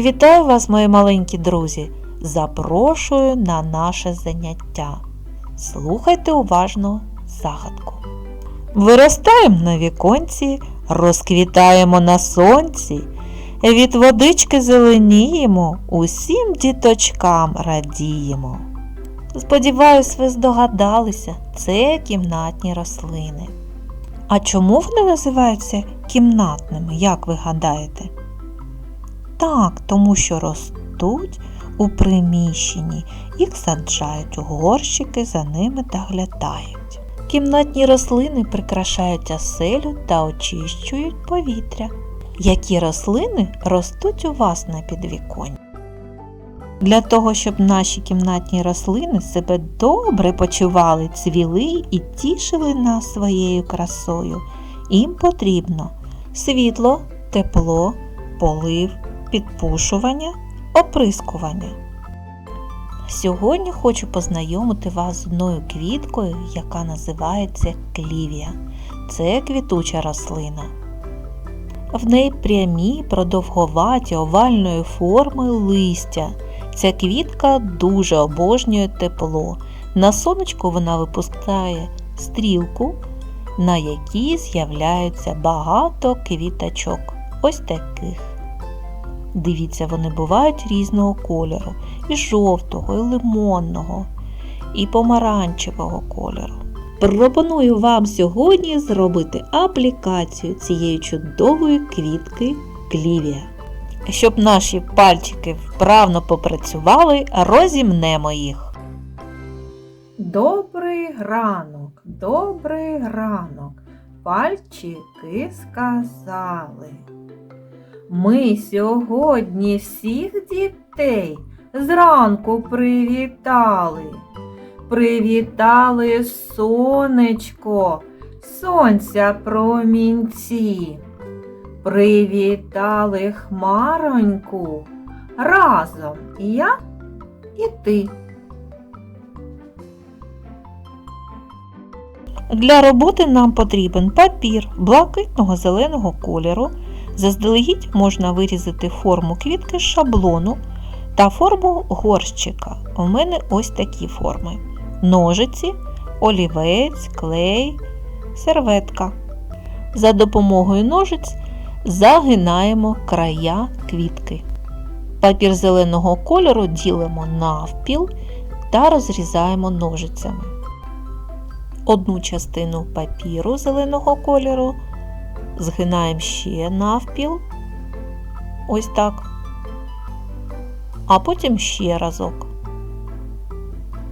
Вітаю вас, мої маленькі друзі! Запрошую на наше заняття. Слухайте уважно загадку. Виростаємо на віконці, розквітаємо на сонці, від водички зеленіємо, усім діточкам радіємо. Сподіваюсь, ви здогадалися, це кімнатні рослини. А чому вони називаються кімнатними, як ви гадаєте? Так, тому що ростуть у приміщенні, їх саджають у горщики, за ними доглядають. Кімнатні рослини прикрашають оселю та очищують повітря. Які рослини ростуть у вас на підвіконні? Для того, щоб наші кімнатні рослини себе добре почували, цвіли і тішили нас своєю красою, їм потрібно світло, тепло, полив, підпушування, оприскування. Сьогодні хочу познайомити вас з одною квіткою, яка називається клівія. Це квітуча рослина. В неї прямі, продовговаті овальної форми листя. Ця квітка дуже обожнює тепло. На сонечку вона випускає стрілку, на якій з'являється багато квіточок. Ось таких. Дивіться, вони бувають різного кольору і жовтого, і лимонного, і помаранчевого кольору. Пропоную вам сьогодні зробити аплікацію цієї чудової квітки клівія. Щоб наші пальчики вправно попрацювали, розімнемо їх. Добрий ранок, добрий ранок, пальчики сказали. Ми сьогодні всіх дітей зранку привітали. Привітали сонечко, сонця промінці. Привітали хмароньку разом я і ти. Для роботи нам потрібен папір блакитного зеленого кольору. Заздалегідь можна вирізати форму квітки з шаблону та форму горщика. У мене ось такі форми: ножиці, олівець, клей, серветка. За допомогою ножиць загинаємо края квітки. Папір зеленого кольору ділимо навпіл та розрізаємо ножицями. Одну частину папіру зеленого кольору згинаємо ще навпіл, ось так, а потім ще разок.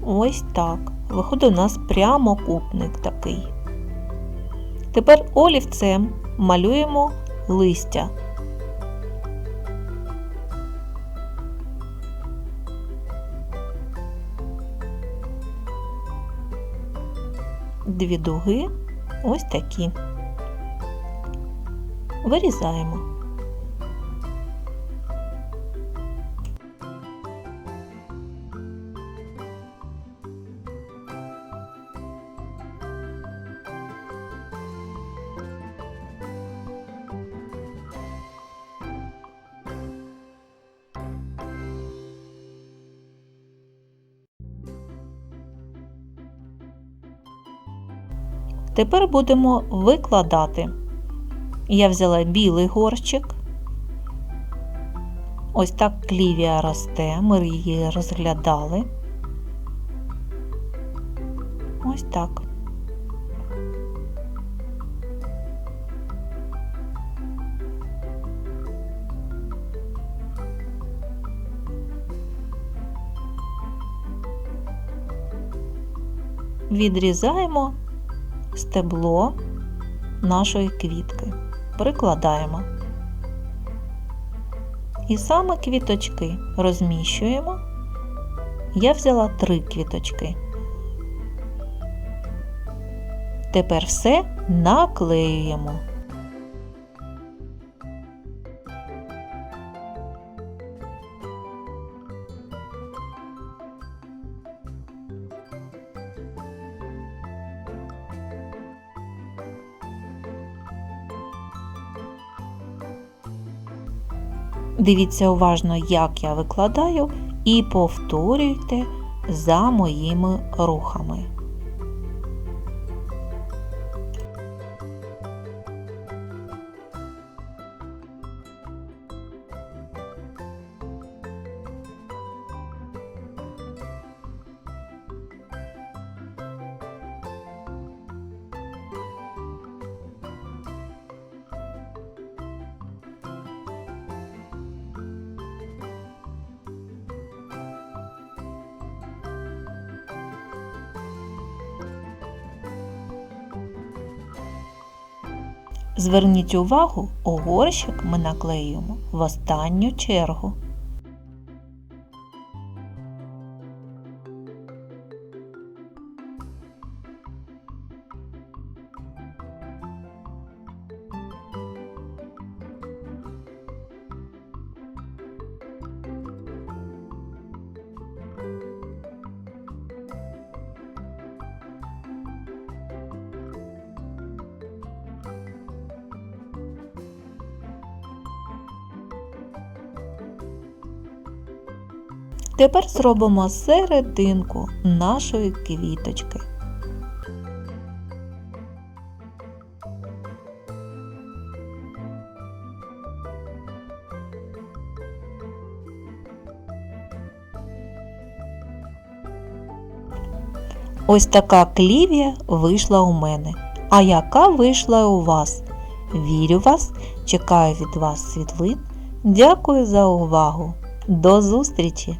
Ось так. Виходить у нас прямокутник такий. Тепер олівцем малюємо листя. Дві дуги ось такі. Вирізаємо. Тепер будемо викладати. Я взяла білий горщик. Ось так клівія росте, ми її розглядали. Ось так. Відрізаємо стебло нашої квітки прикладаємо. І саме квіточки розміщуємо. Я взяла три квіточки. Тепер все наклеюємо. Дивіться уважно, як я викладаю, і повторюйте за моїми рухами. Зверніть увагу, огорщик ми наклеюємо в останню чергу. Тепер зробимо серединку нашої квіточки. Ось така клівія вийшла у мене. А яка вийшла у вас? Вірю вас, чекаю від вас світлин. Дякую за увагу. До зустрічі!